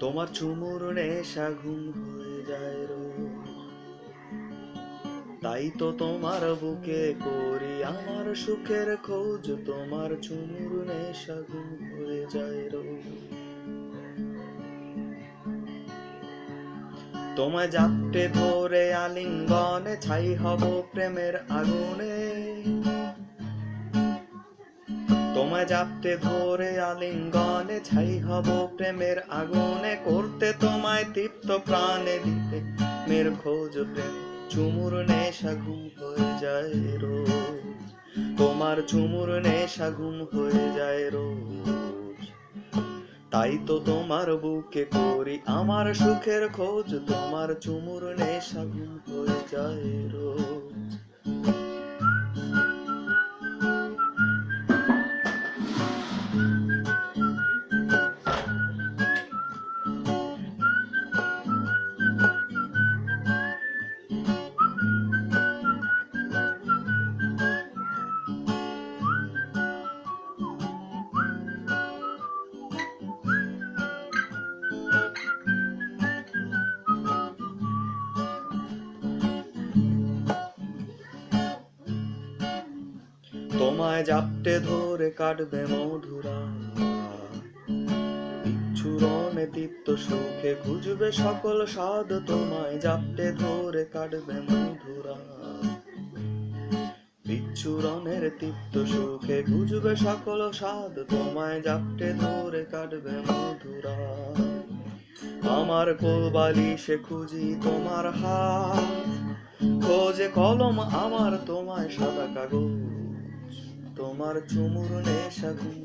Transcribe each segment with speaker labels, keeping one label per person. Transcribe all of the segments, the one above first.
Speaker 1: তোমার চুমুর নেশা ঘুম হয়ে যায় রোজ। তাই তো তোমার বুকে করি, আমার সুখের খোঁজ, তোমার চুমুর নেশা ঘুম হয়ে যায় রোজ। তোমায় জাপটে ধরে আলিঙ্গনে ছাই হব প্রেমের আগুনে। তোমায় জাপটে ধরে আলিঙ্গনে ছাই হব প্রেমের আগুনে। করতে তোমায় তৃপ্ত প্রাণে দিতে মের খোঁজ প্রেম। চুমুর নেশা ঘুম হয়ে যায় রোজ তোমার চুমুর নেশা ঘুম হয়ে যায় রোজ তাই তো তোমার বুকে করি, আমার সুখের খোঁজ। তোমার চুমুর নেশা ঘুম হয়ে যায় রোজ তোমায় জাপটে ধরে কাটবে মধুরা বিচ্ছুরণে দীপ্ত সুখে খুঁজবে সকল স্বাদ, তোমায় জাপটে ধরে কাটবে মধুরা। বিচ্ছুরণের তৃপ্ত সুখে খুঁজবে সকল স্বাদ, তোমায় জাপটে ধরে কাটবে মধুরা। আমার কোলবালি সে খুঁজি তোমার হাত, খোঁজে কলম আমার, তোমায় সাদা কাগজ। তোমার চুমুর নেশা ঘুম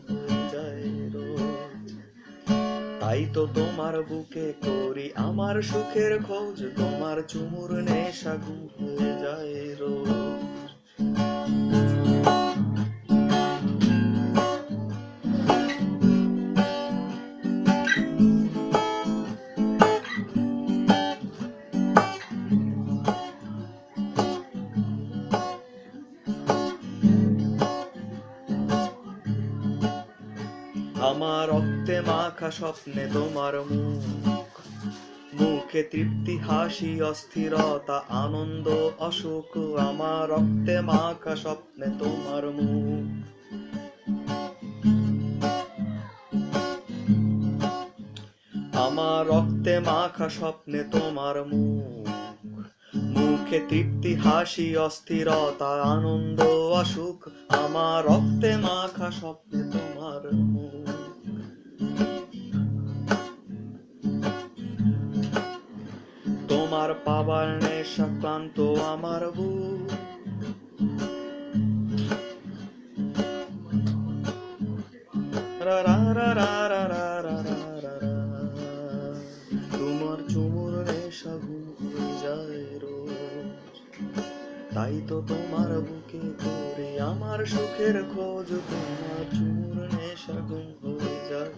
Speaker 1: যায় রোজ। তাই তো তোমার বুকে করি আমার সুখের খোঁজ, তোমার চুমুর নেশা ঘুম যায় রোজ। আমার রক্তে মাখা স্বপ্নে তোমার মুখ। মুখে তৃপ্তি, হাসি, অস্থিরতা, আনন্দ, অসুখ, আমার রক্তে মাখা স্বপ্নে তোমার মুখ। আমার রক্তে মাখা স্বপ্নে তোমার মুখ। মুখে তৃপ্তি, হাসি, অস্থিরতা, আনন্দ, অসুখ, আমার রক্তে মাখা স্বপ্নে তোমার তোমার পাবার নেশা ক্লান্ত আমার বুক। তো তোমার বুকে ধরে আমার সুখের খোঁজ তোমার চুমুর নেশা ঘুম হয়ে যায়।